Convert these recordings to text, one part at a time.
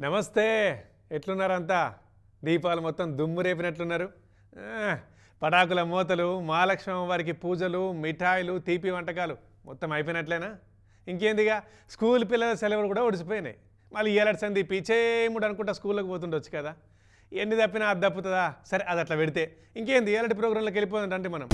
నమస్తే. ఎట్లున్నారంతా దీపాలు మొత్తం దుమ్ము రేపినట్లున్నారు. పటాకుల మూతలు మహాలక్ష్మి వారికి పూజలు మిఠాయిలు తీపి వంటకాలు మొత్తం అయిపోయినట్లేనా? ఇంకేందిగా? స్కూల్ పిల్లల సెలవులు కూడా ఒడిసిపోయినాయి. మళ్ళీ ఏలాడు సంది పిచ్చేముడు అనుకుంటా స్కూల్లోకి పోతుండొచ్చు కదా. ఎన్ని తప్పినా అది తప్పుతుందా? సరే అది అట్లా పెడితే. ఇంకేంది? ఏలటి ప్రోగ్రాంలోకి వెళ్ళిపోతుందంటే మనం.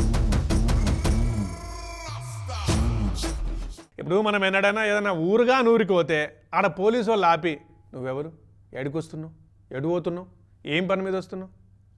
ఇప్పుడు మనం ఎన్నడైనా ఏదైనా ఊరుగా నూరికి పోతే ఆడ పోలీసు వాళ్ళు ఆపి నువ్వెవరు? ఎడికి వస్తున్నావు ఎడు పోతున్నావు ఏం పని మీద వస్తున్నావు?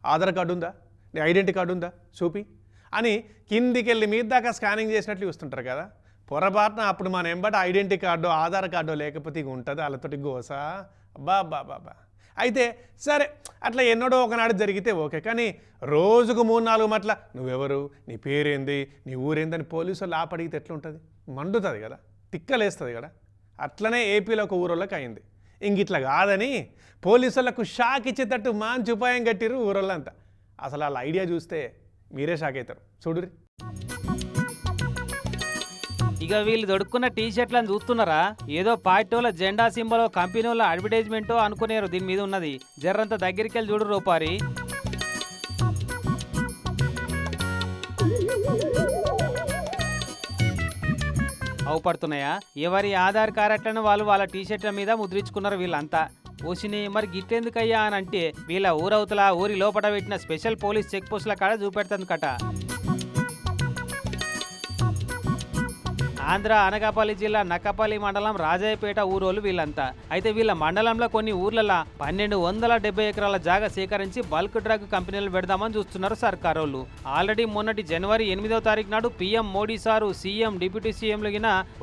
ఆధార్ కార్డు ఉందా? నీ ఐడెంటిటీ కార్డు ఉందా? చూపి. అని కిందికి వెళ్ళి మీద దాకా స్కానింగ్ చేసినట్లు చూస్తుంటారు కదా. పొరపాటున అప్పుడు మన ఎంబట ఐడెంటిటీ కార్డు ఆధార్ కార్డో లేకపోతే ఇక ఉంటుంది? వాళ్ళతోటి గోసా? బా బా బాబా అయితే సరే అట్లా ఎన్నడో ఒకనాడు జరిగితే ఓకే. కానీ రోజుకు మూడు నాలుగు మట్ల నువ్వెవరు? నీ పేరేంది? నీ ఊరేందని పోలీసు వాళ్ళు ఆపడిగితే ఎట్లుంటుంది? మండుతుంది కదా. తిక్కలేస్తుంది కదా. అట్లనే ఏపీలో ఒక ఊరోళ్ళకి అయింది. ఇంగిట్లా కాదని పోలీసులకు షాక్ ఇచ్చేటట్టు మంచి ఉపాయం కట్టిరు ఊరళ్ళంతా. అసలు వాళ్ళ ఐడియా చూస్తే మీరే షాక్ అవుతారు చూడురి ఇక వీళ్ళు దొడుక్కున్న టీ షర్ట్లను చూస్తున్నారా? ఏదో పార్టీల జెండా సింబల్ కంపెనీ వాళ్ళ అనుకునేరు దీని మీద ఉన్నది. జర్రంత దగ్గరికి వెళ్ళి చూడు రూపారి అవుపడుతున్నాయా? ఎవరి ఆధార్ కార్డులను వాళ్ళు వాళ్ళ టీ షర్ట్ల మీద ముద్రించుకున్నారు వీళ్ళంతా? ఓసిని మరి గిట్టెందుకయ్యా? అని అంటే వీళ్ళ ఊరవతల ఊరి లోపల పెట్టిన స్పెషల్ పోలీస్ చెక్ పోస్టుల కాడ చూపెడుతుంది కట. ఆంధ్ర అనకాపల్లి జిల్లా నక్కపల్లి మండలం రాజాయపేట ఊరోలు వీళ్ళంతా. అయితే వీళ్ళ మండలంలో కొన్ని ఊర్లలో పన్నెండు వందల డెబ్బై ఎకరాల జాగా సేకరించి బల్క్ డ్రగ్ కంపెనీలు పెడదామని చూస్తున్నారు సర్కారోళ్ళు. ఆల్రెడీ మొన్నటి జనవరి ఎనిమిదవ తారీఖు నాడు PM Modi sir CM deputy సీఎంలు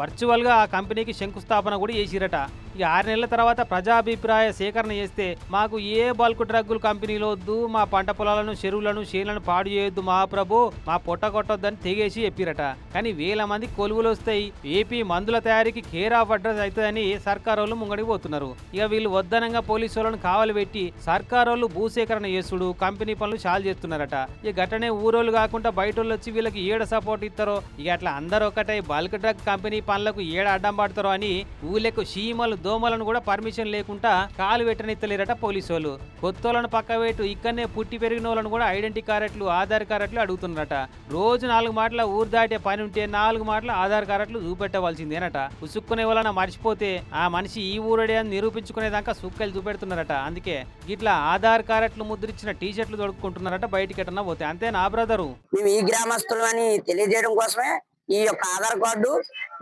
వర్చువల్గా ఆ కంపెనీకి శంకుస్థాపన కూడా చేసిరట. ఇక ఆరు నెలల తర్వాత ప్రజాభిప్రాయ సేకరణ చేస్తే మాకు ఏ బల్క్ డ్రగ్గులు కంపెనీలు వద్దు మా పంట పొలాలను చెరువులను చేలను పాడు చేయొద్దు మహాప్రభు మా పొట్ట కొట్టొద్దని తెగేసి చెప్పిరట. కానీ వేల మంది కొలువులు వస్తాయి ఏపీ మందుల తయారీకి కేర్ ఆఫ్ అడ్రస్ అవుతుందని సర్కార్ వాళ్ళు ముంగడికి పోతున్నారు. ఇక వీళ్ళు వద్దనంగా పోలీసు వాళ్ళను కావలి పెట్టి సర్కార్ వాళ్ళు భూసేకరణ చేసుడు కంపెనీ పనులు చాలు చేస్తున్నారట. ఇక గటనే ఊరోళ్ళు కాకుండా బయట వాళ్ళు వచ్చి వీళ్ళకి ఏడ సపోర్ట్ ఇస్తారో? ఇక అట్లా అందరూ ఒకటే బల్క్ డ్రగ్ కంపెనీ పనులకు ఏడ అడ్డం పడతారో అని ఊళ్ళకు చీమలు దోమలను కూడా పర్మిషన్ లేకుండా కాలు పెట్టనిత్తలేరట పోలీసు వాళ్ళు కొత్తోళ్ళను పక్క పెట్టు ఇక్కడనే పుట్టి పెరిగిన వాళ్ళను కూడా ఐడెంటిటీ కార్డులు ఆధార్ కార్డులు అడుగుతున్నారట. రోజు నాలుగు మాటల ఊరు దాటే పని ఉంటే నాలుగు మాటల ఆధార్ కార్డులు చూపెట్టవలసిందేనట. ఉసుక్కునే వలన మర్చిపోతే ఆ మనిషి ఈ ఊరడే అని నిరూపించుకునేదాకా సుక్కలు చూపెడుతున్నారట. అందుకే గిట్లా ఆధార్ కార్డులు ముద్రించిన టీ షర్ట్లు దొడుకుంటున్నారట బయటికి ఎటన్నా పోతే. అంతే నా బ్రదరు? మేము ఈ గ్రామస్తులు అని తెలియజేయడం కోసమే ఈ యొక్క ఆధార్ కార్డు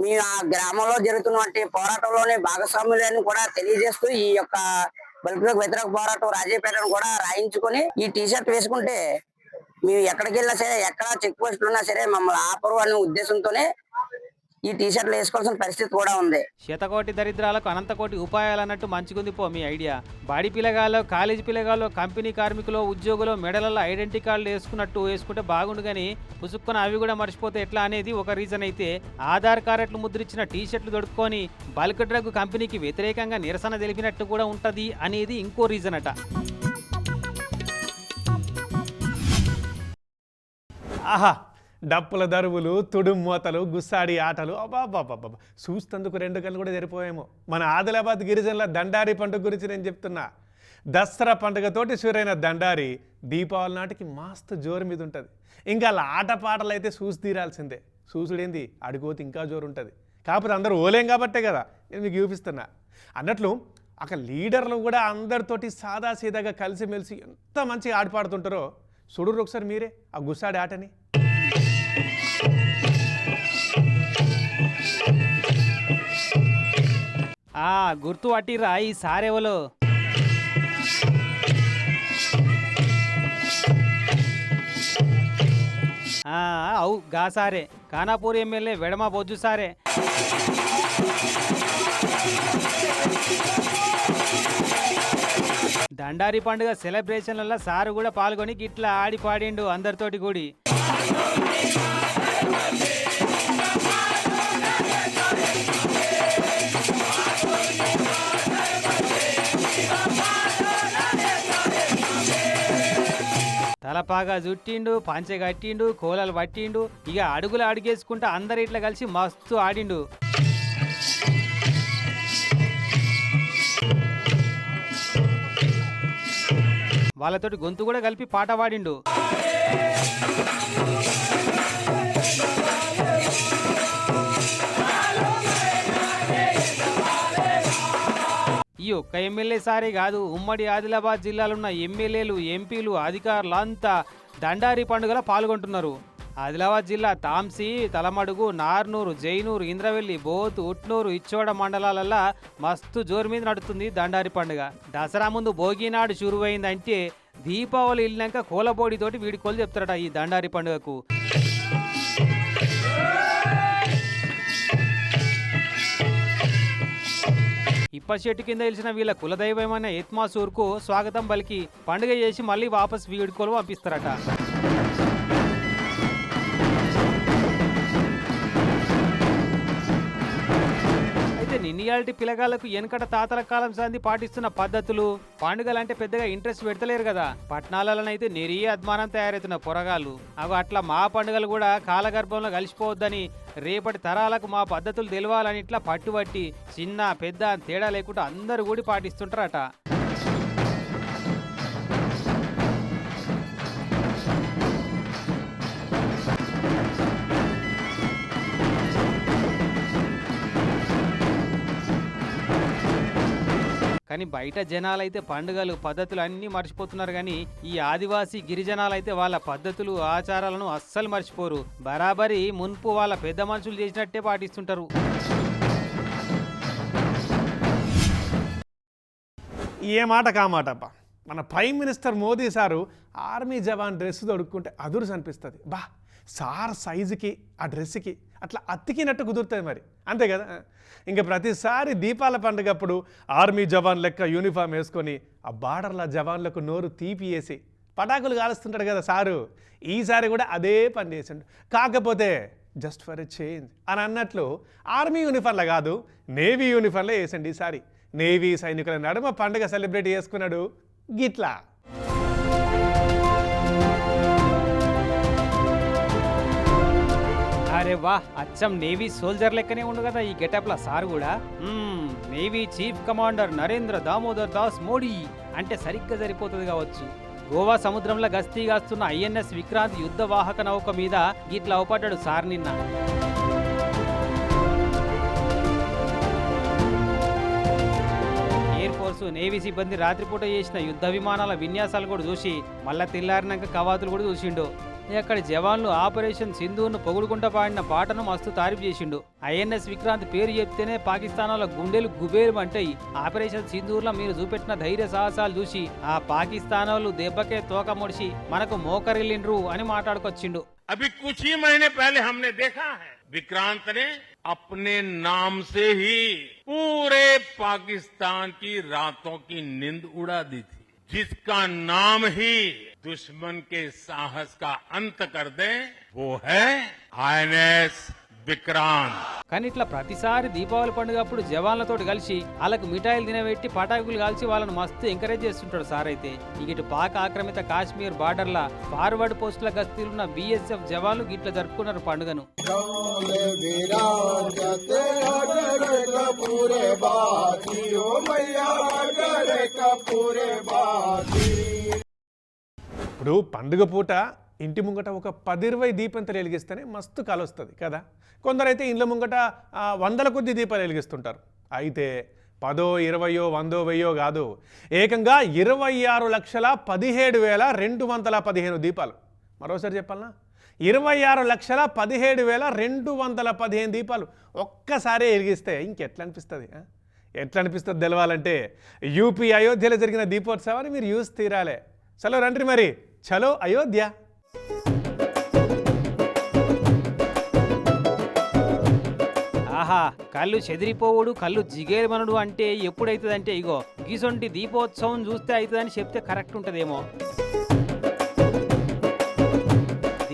మీ ఆ గ్రామంలో జరుగుతున్నటువంటి పోరాటంలోనే భాగస్వాములని కూడా తెలియజేస్తూ ఈ యొక్క బల్బులకు వ్యతిరేక పోరాటం రాజీపేటను కూడా రాయించుకొని ఈ టీ షర్ట్ వేసుకుంటే మేము ఎక్కడికి వెళ్ళినా సరే ఎక్కడ చెక్ పోస్టులు ఉన్నా సరే మమ్మల్ని ఆపరు అనే ఉద్దేశంతోనే ఈ టీషర్ట్లు వేసుకోవాల్సిన పరిస్థితి కూడా ఉంది. శతకోటి దరిద్రాలకు అనంతకోటి ఉపాయాలు అన్నట్టు మంచిగుంది పో మీ ఐడియా. బాడీ పిల్లగాలో కాలేజీ పిల్లగాళ్ళు కంపెనీ కార్మికులు ఉద్యోగులు మెడలలో ఐడెంటిటీ కార్డులు వేసుకున్నట్టు వేసుకుంటే బాగుండు కానీ పుసుక్కున అవి కూడా మర్చిపోతే ఎట్లా అనేది ఒక రీజన్ అయితే. ఆధార్ కార్డులు ముద్రించిన టీ షర్ట్లు దొడుక్కొని బల్క్ డ్రగ్ కంపెనీకి వ్యతిరేకంగా నిరసన తెలిపినట్టు కూడా ఉంటుంది అనేది ఇంకో రీజన్ అట. ఆహా! డప్పుల దరువులు తుడుమూతలు గుస్సాడి ఆటలు. అబాబాబాబా చూస్తందుకు రెండు కళ్ళు కూడా జరిపోయాము మన ఆదిలాబాద్ గిరిజనుల దండారి పండుగ గురించి నేను చెప్తున్నా. దసరా పండుగతోటి సూరైన దండారి దీపావళి నాటికి మస్తు జోరు మీద ఉంటుంది. ఇంకా వాళ్ళ ఆటపాటలు అయితే చూసి తీరాల్సిందే. చూసుడేంది? అడిగోతి ఇంకా జోరు ఉంటుంది కాకపోతే అందరూ ఓలేం కాబట్టే కదా. నేను మీకు చూపిస్తున్నా. అన్నట్లు అక్కడ లీడర్లు కూడా అందరితోటి సాదాసీదాగా కలిసిమెలిసి ఎంత మంచిగా ఆడిపాడుతుంటారో చూడరు ఒకసారి మీరే ఆ గుస్సాడి ఆటని. గుర్తు పట్టిరా ఈ సారెవలో ఆ, అవు గా సారే. ఖానాపూర్ ఎమ్మెల్యే వెడమ బొజ్జు సారే. దండారి పండుగ సెలబ్రేషన్లలో సారు కూడా పాల్గొని గిట్లా ఆడి పాడిండు అందరితోటి కూడి. తలపాగా జుట్టిండు పంచె కట్టిండు కోలలు పట్టిండు ఇక అడుగులు అడుగేసుకుంటా అందరు ఇట్లా కలిసి మస్తు ఆడిండు. వాళ్ళతోటి గొంతు కూడా కలిపి పాట పాడిండు. ఈ ఒక్క ఎమ్మెల్యే సారే కాదు ఉమ్మడి ఆదిలాబాద్ జిల్లాలున్న ఎమ్మెల్యేలు ఎంపీలు అధికారులు అంతా దండారి పండుగలో పాల్గొంటున్నారు. ఆదిలాబాద్ జిల్లా తాంసి తలమడుగు నార్నూరు జైనూరు ఇంద్రవెల్లి బోత్ ఉట్నూరు ఇచ్చోడ మండలాలల్లా మస్తు జోరు మీద నడుస్తుంది దండారి పండుగ. దసరా ముందు భోగినాడు షురువైందంటే దీపావళి వెళ్ళినాక కోలబోడితోటి వీడికోలు చెప్తారట ఈ దండారి పండుగకు. ఇప్ప చెట్టు కింద వెలిసిన వీళ్ళ కులదైవమైన ఎత్మాసూర్కు స్వాగతం పలికి పండుగ చేసి మళ్ళీ వాపస్ వీడుకోలు పంపిస్తారట. రియాలిటీ పిల్లగాళ్ళకు వెనకట తాతల కాలం సంది పాటిస్తున్న పద్ధతులు. పండుగలంటే పెద్దగా ఇంట్రెస్ట్ పెడతలేరు కదా. పట్టణాలలోనైతే నెరీ అద్మానం తయారవుతున్న పొరగాళ్ళు. అవి అట్లా మా పండుగలు కూడా కాలగర్భంలో కలిసిపోవద్దని రేపటి తరాలకు మా పద్ధతులు తెలవాలని ఇట్లా పట్టుబట్టి చిన్న పెద్ద అని తేడా లేకుండా అందరూ కూడా పాటిస్తుంటారట. కానీ బయట జనాలైతే పండుగలు పద్ధతులు అన్నీ మర్చిపోతున్నారు కానీ ఈ ఆదివాసీ గిరిజనాలైతే వాళ్ళ పద్ధతులు ఆచారాలను అస్సలు మర్చిపోరు. బరాబరి మున్పు వాళ్ళ పెద్ద మనుషులు చేసినట్టే పాటిస్తుంటారు. ఏ మాట కామాటప్ప మన prime minister Modi sir army jawan dress తొడుక్కుంటే అదురు అనిపిస్తుంది. బా! సార్ సైజుకి ఆ డ్రెస్కి అట్లా అతికినట్టు కుదురుతుంది మరి. అంతే కదా? ఇంకా ప్రతిసారి దీపాల పండుగప్పుడు ఆర్మీ జవాన్ లెక్క యూనిఫామ్ వేసుకొని ఆ బార్డర్ల జవాన్లకు నోరు తీపి వేసి పటాకులు కాలుస్తుంటాడు కదా సారు. ఈసారి కూడా అదే పని చేసిండు. కాకపోతే జస్ట్ ఫర్ ఎ చేంజ్ అని అన్నట్లు ఆర్మీ యూనిఫామ్లో కాదు నేవీ యూనిఫామ్లో వేసండి ఈసారి. నేవీ సైనికుల నడుమ పండుగ సెలబ్రేట్ చేసుకున్నాడు గిట్లా. అరే వా అచ్చం నేవీ సోల్జర్ లెక్కనే ఉండు కదా ఈ గెటప్ల సార్ కూడా. Navy chief commander Narendra Damodar Das Modi అంటే సరిగ్గా సరిపోతుంది కావచ్చు. గోవా సముద్రంలో గస్తీ కాస్తున్న ఐఎన్ఎస్ విక్రాంత్ యుద్ధ వాహక నౌక మీద గిట్లా అవపడ్డాడు సార్ నిన్న. ఎయిర్ ఫోర్స్ నేవీ సిబ్బంది రాత్రిపూట చేసిన యుద్ధ విమానాల విన్యాసాలు కూడా చూసి మళ్ళా తెల్లారినాక కవాతులు కూడా చూసిండు. అక్కడి జవాన్లు ఆపరేషన్ సింధూర్ను పొగుడుకుంటా పాడిన పాటను మస్తు తారీఫ్ చేసిండు ఐఎన్ఎస్ విక్రాంత్ పేరు చెప్తేనే పాకిస్తాన్ వాళ్ళ గుండెలు గుబేలు అంటాయి ఆపరేషన్ సింధూర్లో మీరు చూపెట్టిన ధైర్య సాహసాలు చూసి ఆ పాకిస్తాన్ వాళ్ళు దెబ్బకే తోక ముడిచి మనకు మోకరిల్లిండ్రు అని మాట్లాడుకొచ్చిండు अभी कुछ ही महीने पहले हमने देखा है विक्रांत ने अपने नाम से ही पूरे पाकिस्तान की रातों की नींद उड़ा दी थी जिसका नाम ही दुश्मन के साहस का अंत कर दे वो है आईएनएस विक्रांत కానీ ఇట్లా ప్రతిసారి దీపావళి పండుగ అప్పుడు జవాన్లతోటి కలిసి వాళ్ళకు మిఠాయిలు తినబెట్టి పటాకులు కాల్చి వాళ్ళని మస్తు ఎంకరేజ్ చేస్తుంటాడు సార్ అయితే ఇక ఇటు పాక్ ఆక్రమిత కాశ్మీర్ బార్డర్ల ఫార్వర్డ్ పోస్టుల గస్తీలున్న బీఎస్ఎఫ్ జవాన్లు గిట్ల జరుపుకున్నారు పండుగను ఇప్పుడు పండుగ పూట ఇంటి ముంగట ఒక పది ఇరవై దీపంతలు వెలిగిస్తేనే మస్తు కలొస్తుంది కదా? కొందరైతే ఇండ్ల ముంగట వందల కొద్ది దీపాలు వెలిగిస్తుంటారు. అయితే పదో ఇరవయో వందో వెయ్యో కాదు ఏకంగా ఇరవై ఆరు లక్షల పదిహేడు వేల రెండు వందల పదిహేను దీపాలు. మరోసారి చెప్పాలనా? ఇరవై ఆరు లక్షల పదిహేడు వేల రెండు వందల పదిహేను దీపాలు ఒక్కసారి వెలిగిస్తే ఇంకెట్లా అనిపిస్తుంది ఎట్లా అనిపిస్తుంది తెలవాలంటే యూపీ అయోధ్యలో జరిగిన దీపోత్సవాన్ని మీరు యూస్ తీరాలే. చలో రండి మరి. చలో అయోధ్య. ఆహా కళ్ళు చెదిరిపోవుడు కళ్ళు జిగేమనుడు అంటే ఎప్పుడైతుందంటే ఇగో గీసొంటి దీపోత్సవం చూస్తే అవుతుందని చెప్తే కరెక్ట్ ఉంటుందేమో.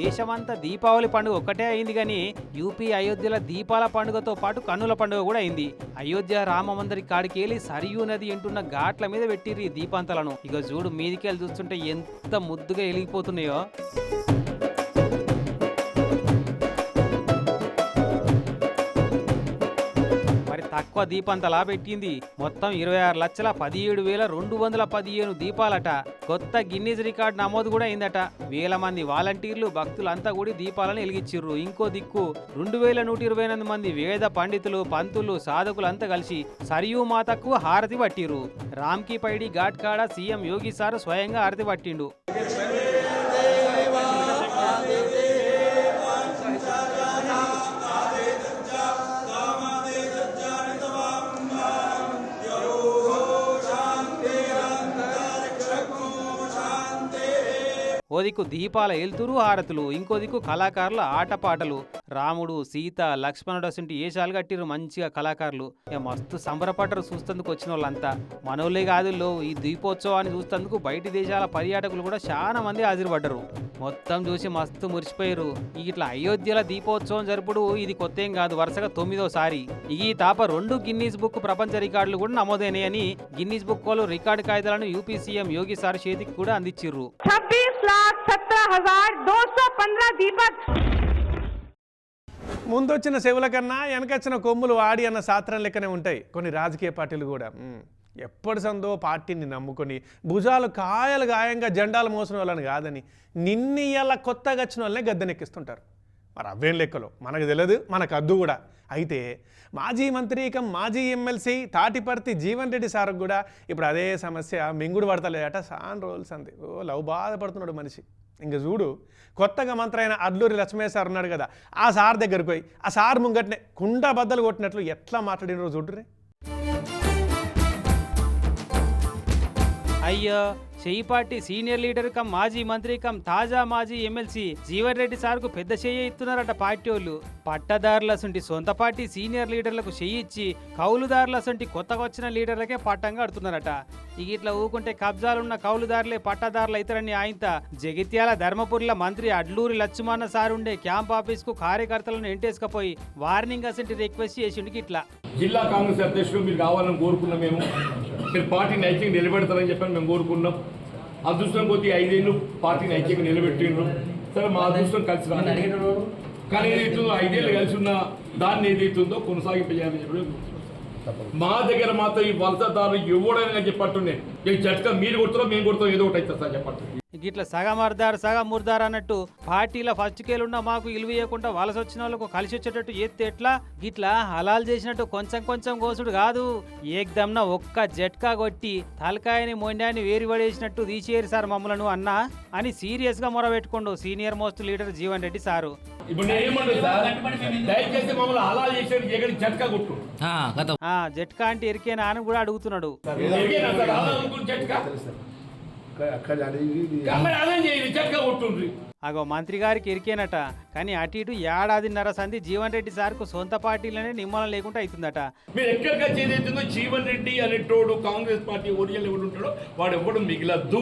దేశమంతా దీపావళి పండుగ ఒక్కటే అయింది కానీ యూపీ అయోధ్యల దీపాల పండుగతో పాటు కన్నుల పండుగ కూడా అయింది. అయోధ్య రామమందరి కాడికేలి సరియూ నది ఎంటున్న ఘాట్ల మీద పెట్టిర్రు ఈ దీపాంతలను. ఇక చూడు మీదికెళ్ళి చూస్తుంటే ఎంత ముద్దుగా వెలిగిపోతున్నాయో. ఒక్క దీపంతలా పెట్టింది మొత్తం ఇరవై ఆరు లక్షల పదిహేడు వేల రెండు వందల పదిహేను దీపాలట. కొత్త గిన్నీస్ రికార్డ్ నమోదు కూడా అయిందట. వేల మంది వాలంటీర్లు భక్తులంతా కూడా దీపాలను వెలిగించిర్రు. ఇంకో దిక్కు రెండు వేల నూట ఇరవై ఎనిమిది మంది వేద పండితులు పంతులు సాధకులంతా కలిసి సరియూ మాతకు హారతి పట్టిరు రామ్కి పైడి ఘాట్ కాడ సీఎం యోగి సార్ స్వయంగా హారతి పట్టిండు. ఓదికు దీపాల ఎల్తురు హారతులు ఇంకోదికు కళాకారుల ఆటపాటలు. రాముడు సీత లక్ష్మణుడు అసంటి ఏషాలు కట్టిరు మంచిగా కళాకారులు. మస్తు సంబరపడ్డరు చూస్తందుకు వచ్చిన వాళ్ళంతా మనోళ్ళే కాదుల్లో ఈ దీపోత్సవాన్ని చూస్తందుకు బయట దేశాల పర్యాటకులు కూడా చాలా మంది హాజరుపడ్డరు. మొత్తం చూసి మస్తు మురిసిపోయారు ఇట్లా అయోధ్యల దీపోత్సవం జరుపుడు ఇది కొత్త ఏం కాదు వరుసగా తొమ్మిదోసారి. ఈ తాప రెండు గిన్నీస్ బుక్ ప్రపంచ రికార్డులు కూడా నమోదైనాయని గిన్నీస్ బుక్ వాళ్ళు రికార్డు కాగితాలను యూపీ సీఎం యోగి సార్ చేతికి కూడా అందించిర్రు. सत्रह हजार दो सौ पंद्रह दीपक ముందొచ్చిన చెవుల కన్నా వెనకొచ్చిన కొమ్ములు వాడి అన్న శాస్త్రం లెక్కనే ఉంటాయి కొన్ని రాజకీయ పార్టీలు కూడా మ్, ఎప్పటి సందో పార్టీని నమ్ముకొని భుజాలు కాయలు గాయంగా జెండాలు మోసిన వాళ్ళని కాదని నిన్ని ఇలా కొత్తగా వచ్చిన వాళ్ళనే గద్దెనెక్కిస్తుంటారు మరి అవేం లెక్కలో మనకు తెలియదు మనకు అద్దు కూడా అయితే మాజీ మంత్రి కం మాజీ ఎమ్మెల్సీ తాటిపర్తి జీవన్ రెడ్డి సార్కు కూడా ఇప్పుడు అదే సమస్య మింగుడు పడతలేదట సాన్ రోల్స్ అంది ఓ లవ్ బాధపడుతున్నాడు మనిషి ఇంక చూడు కొత్తగా మంత్రి అయిన అడ్లూరి లక్ష్మయ్య సార్ ఉన్నాడు కదా ఆ సార్ దగ్గరికి పోయి ఆ సార్ ముంగట్నే కుండ బద్దలు కొట్టినట్లు ఎట్లా మాట్లాడినరో చూడ్రి అయ్యో చెయ్యి పార్టీ సీనియర్ లీడర్ కమ్ మాజీ మంత్రి కమ్ తాజా మాజీ ఎమ్మెల్సీ జీవన్ రెడ్డి సార్కు పెద్ద చెయ్యి ఇస్తున్నారట పార్టీ వాళ్ళు. పట్టదారులసంటి సొంత పార్టీ సీనియర్ లీడర్లకు చెయ్యి ఇచ్చి కొత్తగా వచ్చిన లీడర్లకే పట్టంగా అడుతున్నారట ఇక ఇట్లా ఊకుంటే కబ్జాలున్న కౌలుదారులే పట్టదారులు ఇతరని ఆయంత జగిత్యాల ధర్మపురిల మంత్రి అడ్లూరి లక్ష్మణ సార్ ఉండే క్యాంప్ ఆఫీస్కు కార్యకర్తలను ఎంటేసుకపోయి వార్నింగ్ అసంటి రిక్వెస్ట్ చేసిండికి ఇట్లా జిల్లా కాంగ్రెస్ అధ్యక్షుడు మీరు కావాలని కోరుకున్నాం మేము. మీరు పార్టీని ఐక్యంగా నిలబెడతారని చెప్పని మేము కోరుకున్నాం. అదృష్టం కొద్ది ఐదేళ్ళు పార్టీని ఐక్యంగా నిలబెట్టిండ్రు. సరే మా అదృష్టం కలిసి రాలేదు. కానీ ఏదైతుందో ఐదేళ్ళు కలిసి ఉన్న దాన్ని ఏదైతుందో కొనసాగింపజేయాలని చెప్పి మా దగ్గర మాత్రం ఈ వలసదారులు ఎవడైనా చెప్పట్టుండే ఈ జట్కా మీరు కొడుతున్నాం మేము కొడుతున్నాం ఏదో ఒకటి అవుతుంది సార్ చెప్పట్టు గిట్ల సగం అర్ధారు సగం ముర్దారు అన్నట్టు పార్టీల ఫస్ట్ కేలున్న మాకు ఇలువ ఇవ్వకుండా వలస వచ్చిన వాళ్ళకు కలిసి వచ్చేటట్టు ఎత్తే ఎట్లా? గిట్లా హలాల్ చేసినట్టు కొంచెం కొంచెం కోసుడు కాదు. ఏకదమ్న ఒక్క జట్కా కొట్టి తలకాయని మొండాన్ని వేరు పడేసినట్టు తీసేరు సార్ మమ్మలను అన్నా అని సీరియస్గా మొరబెట్టుకోండు senior most leader Jeevan Reddy sir. జట్కా కొట్టు. ఆ జట్కా అంటే ఎరికేనా అని కూడా అడుగుతున్నాడు. ఎరిగేనా సార్ అలా అనుకుని జట్కా కమ్మని అదే చేయండి జట్కా కొట్టుండ్రి అగో మంత్రి గారికి ఇరికేనట. కానీ అటు ఇటు ఏడాదిన్నర సంధి జీవన్ రెడ్డి సార్కు సొంత పార్టీలనే నిమ్మలం లేకుండా అవుతుందట మీరు ఎక్కడికి వచ్చేది అవుతుందో జీవన్ రెడ్డి అనేటోడు కాంగ్రెస్ పార్టీ ఒరిజినల్ ఎవడు ఉంటాడో వాడు ఎవడు మిగిలద్దు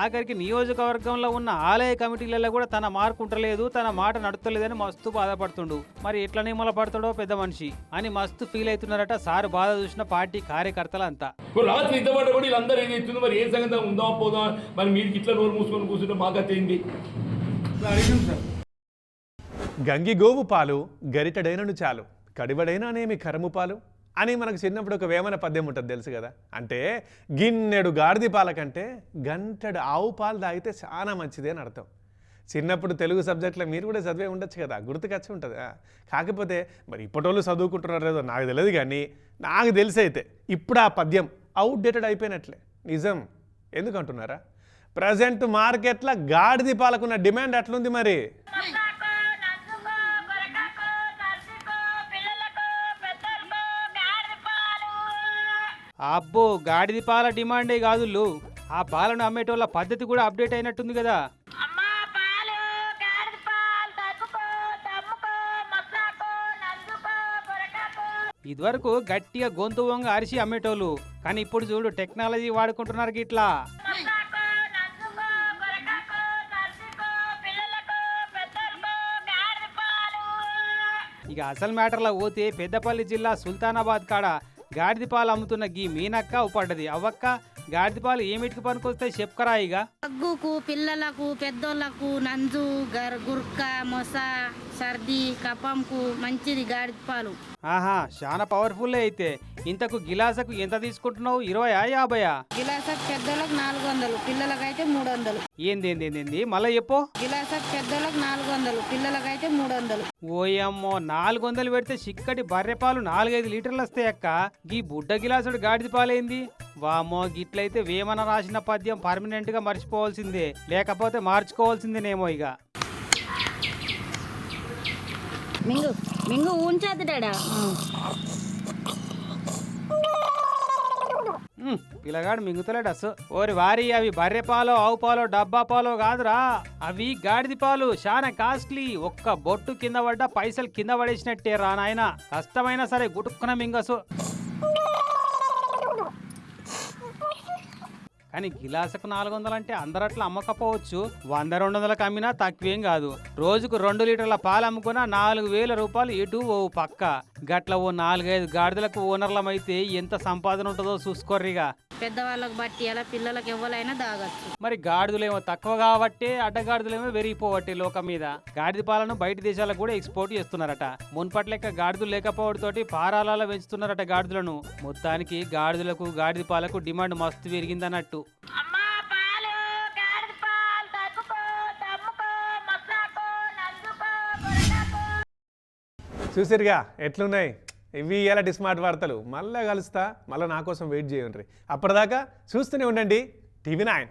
ఆఖరికి నియోజకవర్గంలో ఉన్న ఆలయ కమిటీలలో కూడా తన మార్కు ఉంటలేదు తన మాట నడుతలేదని మస్తు బాధపడుతుండు. మరి ఎట్లా నిమ్మల పడతాడో పెద్ద మనిషి అని మస్తు ఫీల్ అవుతున్నారట సార్ బాధ చూసిన పార్టీ కార్యకర్తలంతా. రాత్రి ఇంతపడ్డ కూడా వీళ్ళందరూ ఏది మరి ఏ సంగతి? ఉందా పోదా? మరి మీరు ఇట్లా నోరు మూసుకొని కూర్చుంటే మాకు గంగి గోవు పాలు గరిటెడైనను చాలు కడివడైనానేమి కరము పాలు? అని మనకు చిన్నప్పుడు ఒక వేమన పద్యం ఉంటుంది తెలుసు కదా? అంటే గిన్నెడు గాడిది పాల కంటే గంటెడు ఆవు పాలు తాగితే చాలా మంచిది అని అర్థం. చిన్నప్పుడు తెలుగు సబ్జెక్ట్లో మీరు కూడా చదివే ఉండొచ్చు కదా గుర్తుకొచ్చి ఉంటుంది. కాకపోతే మరి ఇప్పటోళ్ళు చదువుకుంటున్నారు లేదో నాకు తెలియదు కానీ నాకు తెలిసి అయితే ఇప్పుడు ఆ పద్యం అవుట్డేటెడ్ అయిపోయినట్లే. నిజం. ఎందుకంటున్నారా ప్రజెంట్ మార్కెట్లో గాడిద పాలకున్న డిమాండ్ ఎట్లుంది మరి? అబ్బో గాడిద అబ్బో గాడిది పాల డిమాండే కాదులు ఆ పాలను అమ్మేటోళ్ళ పద్ధతి కూడా అప్డేట్ అయినట్టుంది కదా. ఇదివరకు గట్టిగా గొంతు వంగ అరిసి అమ్మేటోళ్ళు. కానీ ఇప్పుడు చూడు టెక్నాలజీ వాడుకుంటున్నారు గిట్లా. ఇక అసలు మ్యాటర్లో పోతే పెద్దపల్లి జిల్లా సుల్తానాబాద్ కాడ గాడిదపాలు అమ్ముతున్న గీ మీనక్క ఉపడ్డది అవ్వక్క గాడిదపాలు ఏమిటికి పనికొస్తాయి చెప్పుకరా ఇక. దగ్గుకు పిల్లలకు పెద్దోళ్ళకు నంజు గర్ గుర్క మొస సర్ది కపంకు మంచిది గాడిదపాలు ఆహా చాలా పవర్ఫుల్ అయితే. ఇంతకు గిలాసకు ఎంత తీసుకుంటున్నావు? ఇరవయా యాభయా? గిలాసకు పెద్దోళ్ళకి నాలుగు వందలు పిల్లలకైతే మూడు వందలు ఏంది ఏంది ఏంది, ఏంది? మళ్ళీ చెప్పు. గిలాసకు పెద్దోళ్ళకి నాలుగు వందలు పిల్లలకైతే మూడు వందలు ఓయమ్మో నాలుగు వందలు పెడితే చిక్కటి బర్రె పాలు నాలుగైదు లీటర్లు వస్తాయి అక్క. గీ బుడ్డ గిలాసుడు గాడిద పాలేంది? వామ్మో గిట్లయితే వేమన రాసిన పద్యం పర్మనెంట్గా మర్చిపోవాల్సిందే. లేకపోతే మార్చుకోవాల్సిందేనేమో ఇక మింగు మింగు ఉంచదు పిల్లగాడు మింగుతలేడు అస్సు. ఓరి వారి అవి బర్రె పాలో ఆవు పాలో డబ్బా పాలో కాదురా. అవి గాడిది పాలు చాలా కాస్ట్లీ. ఒక్క బొట్టు కింద పడ్డా పైసలు కింద పడేసినట్టే రా నాయన. కష్టమైనా సరే గుటుక్కున మింగసు. కానీ గిలాసుకు నాలుగు వందలు అంటే అందరు అట్లా అమ్మకపోవచ్చు. వంద రెండు వందలకు అమ్మినా తక్కువేం కాదు. రోజుకు రెండు లీటర్ల పాలు అమ్ముకున్నా నాలుగు వేల రూపాయలు ఇటు ఓ పక్క. గట్ల ఓ నాలుగైదు గాడిదలకు ఓనర్లమైతే ఎంత సంపాదన ఉంటుందో చూసుకోర్రిగా. పెద్దవాళ్ళకి బట్టి అలా పిల్లలకి ఎవరైనా దాగచ్చు. మరి గాడిదలేమో తక్కువ కాబట్టే అడ్డగాడిదలేమో పెరిగిపోవట్టే లోకం మీద. గాడిద పాలను బయట దేశాలకు కూడా ఎక్స్పోర్ట్ చేస్తున్నారట. మున్పటి లెక్క గాడిదలు లేకపోవడంతోటి పారాలలో పెంచుతున్నారట గాడిదలను. మొత్తానికి గాడిదలకు గాడిద పాలకు డిమాండ్ మస్తు పెరిగిందన్నట్టు. చూసిరుగా ఎట్లున్నాయి? ఇవి ఎలా డిస్మార్ట్ వార్తలు. మళ్ళీ కలుస్తా మళ్ళీ నా కోసం వెయిట్ చేయండి. అప్పటిదాకా చూస్తూనే ఉండండి. TV nine.